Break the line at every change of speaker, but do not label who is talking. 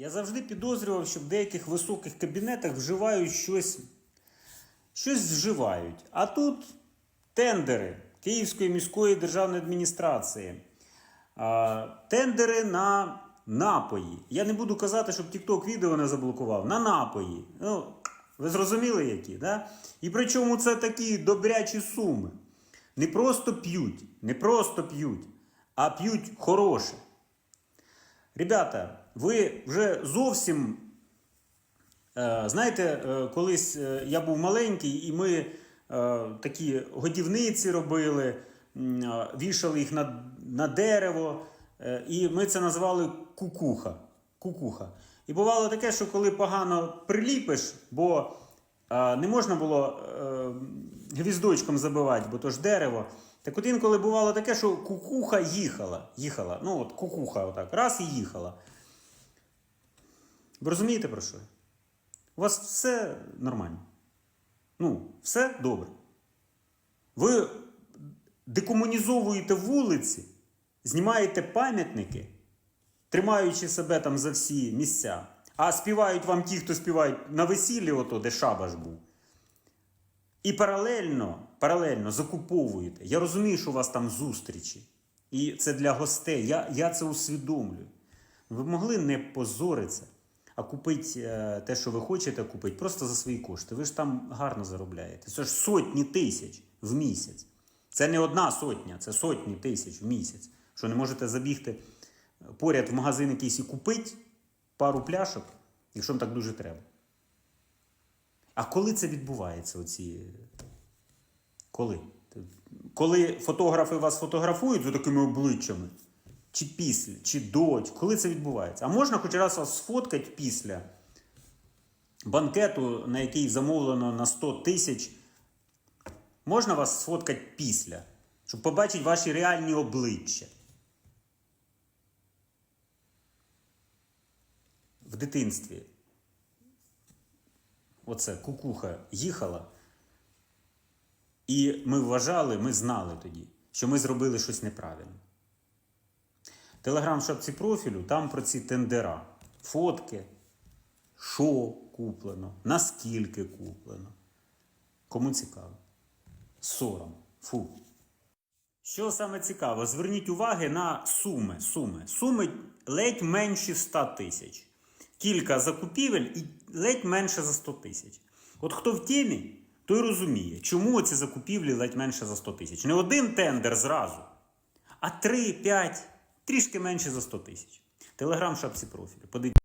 Я завжди підозрював, що в деяких високих кабінетах вживають щось, щось вживають. А тут тендери Київської міської державної адміністрації. Тендери на напої. Я не буду казати, щоб TikTok відео не заблокував. На напої. Ну, ви зрозуміли, які? Да? І причому це такі добрячі суми. Не просто п'ють, не просто п'ють, а п'ють хороше. Ребята, ви вже зовсім. е, Знаєте, е, колись е, я був маленький, і ми такі годівниці робили, вішали їх на, на дерево, і ми це називали кукуха. кукуха. І бувало таке, що коли погано приліпиш, бо не можна було гвіздочком забивати, бо то ж дерево. Так от інколи бувало таке, що кукуха їхала. їхала. Ну от кукуха, отак, раз і їхала. Ви розумієте про що? У вас все нормально. Ну, все добре. Ви декомунізовуєте вулиці, знімаєте пам'ятники, тримаючи себе там за всі місця, а співають вам ті, хто співають на весіллі, ото, де шабаш був. І паралельно, паралельно закуповуєте. Я розумію, що у вас там зустрічі. І це для гостей. Я, я це усвідомлюю. Ви могли не позоритися, а купити е, те, що ви хочете купити, просто за свої кошти. Ви ж там гарно заробляєте. Це ж сотні тисяч в місяць. Це не одна сотня, це сотні тисяч в місяць. Що не можете забігти поряд в магазин якийсь і купити пару пляшок, якщо вам так дуже треба. А коли це відбувається? Оці... Коли? Коли фотографи вас фотографують з такими обличчями, чи після, чи до, коли це відбувається? А можна хоч раз вас сфоткати після банкету, на який замовлено на 100 тисяч. Можна вас сфоткати після, щоб побачити ваші реальні обличчя. В дитинстві оце кукуха їхала, і ми вважали, ми знали тоді, що ми зробили щось неправильно. Телеграм шапці профілю, там про ці тендера, фотки, що куплено, наскільки куплено. Кому цікаво? Сором. Фу. Що саме цікаво, зверніть уваги на суми. Суми, суми ледь менші 100 тисяч. Кілька закупівель і ледь менше за 100 тисяч. От хто в темі, той розуміє, чому ці закупівлі ледь менше за 100 тисяч. Не один тендер зразу, а 3, 5, трішки менше за 100 тисяч. Телеграм шапці профілю. Подивіться.